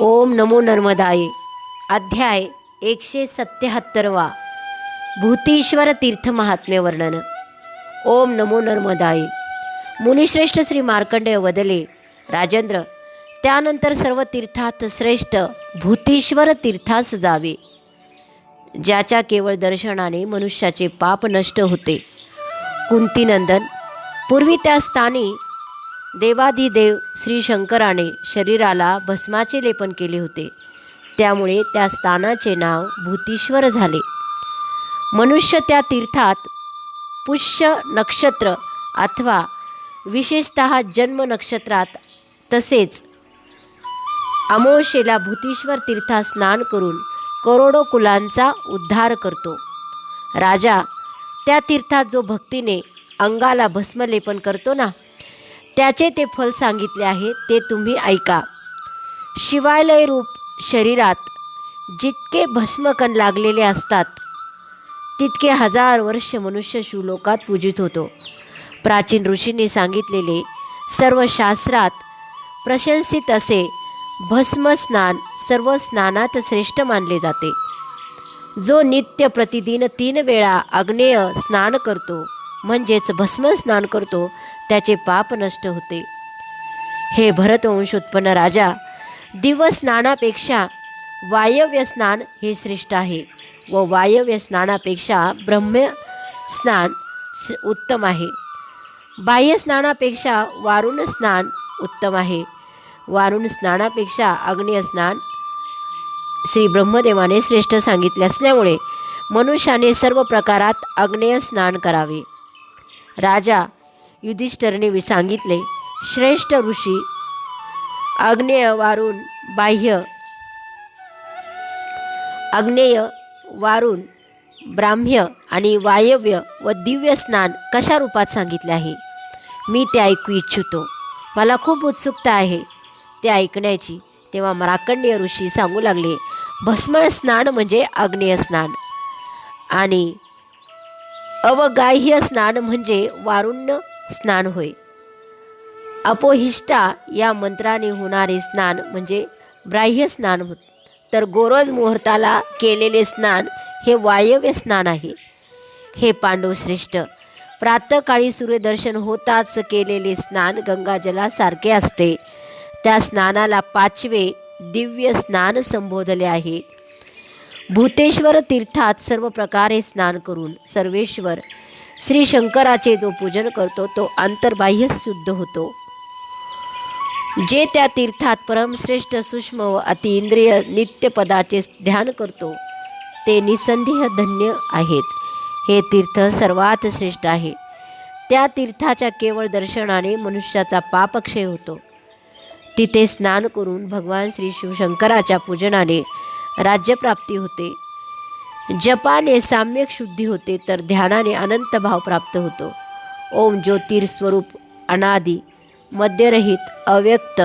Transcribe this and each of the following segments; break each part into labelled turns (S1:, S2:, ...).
S1: ओम नमो नर्मदाय. अध्याय एकशे सत्याहत्तरवा. भूतीश्वर तीर्थ महात्म्य वर्णन. ओम नमो नर्मदाय. मुनिश्रेष्ठ श्री मार्कंडेय वदले राजेंद्र त्यानंतर सर्व तीर्थात श्रेष्ठ भूतीश्वर तीर्थास जावे. ज्याच्या केवळ दर्शनाने मनुष्याचे पाप नष्ट होते. कुंतीनंदन पूर्वी त्या स्थानी देवाधिदेव श्री शंकराने शरीराला भस्माचे लेपन केले होते. त्यामुळे त्या स्थानाचे नाव भूतीश्वर झाले. मनुष्य त्या तीर्थात पुष्य नक्षत्र अथवा विशेषत जन्म नक्षत्रात तसेच अमोशेला भूतीश्वर तीर्थात स्नान करून करोडो कुलांचा उद्धार करतो. राजा त्या तीर्थात जो भक्तीने अंगाला भस्मलेपन करतो ना त्याचे ते फल सांगितले आहे ते तुम्ही ऐका. शिवालय रूप शरीरात जितके भस्मकण लागलेले असतात तितके हजार वर्ष मनुष्य शिवलोकात पूजित होतो. प्राचीन ऋषींनी सांगितलेले सर्व शास्त्रात प्रशंसित असे भस्मस्नान सर्व स्नानात श्रेष्ठ मानले जाते. जो नित्य प्रतिदिन तीन वेळा अग्नेय स्नान करतो म्हणजेच भस्म स्नान करतो त्याचे पाप नष्ट होते. हे भरतवंश उत्पन्न राजा दिवस स्नानापेक्षा वायव्य स्नान हे श्रेष्ठ आहे व वायव्य स्नानापेक्षा ब्रह्म स्नान स- उत्तम आहे. बाह्य स्नानापेक्षा वारुण स्नान उत्तम आहे. वारुण स्नानापेक्षा अग्नेय स्नान श्री ब्रह्मदेवाने श्रेष्ठ सांगितले असल्यामुळे मनुष्याने सर्व प्रकारात अग्नेय स्नान करावे. राजा युधिष्ठरने सांगितले श्रेष्ठ ऋषी अग्नेय वारुण बाह्य अग्नेय वारुण ब्राह्म्य आणि वायव्य व दिव्य स्नान कशा रूपात सांगितले आहे? मी ते ऐकू इच्छितो. मला खूप उत्सुकता आहे. ते ऐकण्याची तेव्हा मार्कंडेय ऋषी सांगू लागले भस्मळ स्नान म्हणजे अग्नेय स्नान. आणि अवगाह्य स्नान म्हणजे वारुण्य स्नान होय. अपोहिष्टा या मंत्राने होणारे स्नान म्हणजे ब्राह्य स्नान होत. तर गोरज मुहूर्ताला केलेले स्नान हे वायव्य स्नान आहे. हे पांडवश्रेष्ठ प्रातःकाळी सूर्यदर्शन होताच केलेले स्नान गंगाजलासारखे असते. त्या स्नानाला पाचवे दिव्य स्नान संबोधले आहे. भूतेश्वर तीर्थात सर्व प्रकारे स्नान करून सर्वेश्वर श्री शंकराचे जो पूजन करतो तो अंतर्बाह्य शुद्ध होतो. जे त्या तीर्थात परमश्रेष्ठ सूक्ष्म व अतिइंद्रिय नित्यपदाचे ध्यान करतो ते निसंदेह धन्य आहेत. हे तीर्थ सर्वात श्रेष्ठ आहे. त्या तीर्थाच्या केवळ दर्शनाने मनुष्याचा पापक्षय होतो. तिथे स्नान करून भगवान श्री शिवशंकराच्या पूजनाने राज्यप्राप्ती होते. जपाने साम्यक शुद्धी होते तर ध्यानाने अनंत भाव प्राप्त होतो. ओम ज्योतिर्स्वरूप अनादी मद्यरहित अव्यक्त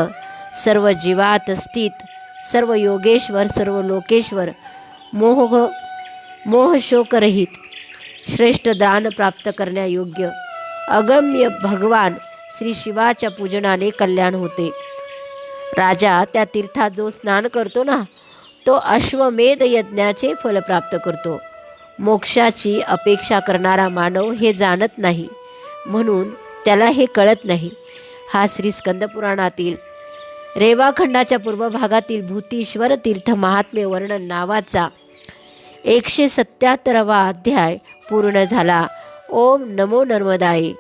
S1: सर्व जीवात स्थित सर्व योगेश्वर सर्व लोकेश्वर मोह मोहशोकरहित श्रेष्ठ दान प्राप्त करण्यायोग्य अगम्य भगवान श्री शिवाच्या पूजनाने कल्याण होते. राजा त्या तीर्थात जो स्नान करतो ना तो अश्वमेध यज्ञाचे फल प्राप्त करतो. मोक्षाची अपेक्षा करणारा मानव हे जाणत नाही. म्हणून त्याला हे कळत नाही. हा श्री स्कंदपुराणातील रेवाखंडाच्या पूर्व भागातील भूतीश्वर तीर्थ महात्मे वर्णन नावाचा एकशे सत्याहत्तरावा अध्याय पूर्ण झाला. ओम नमो नर्मदाय.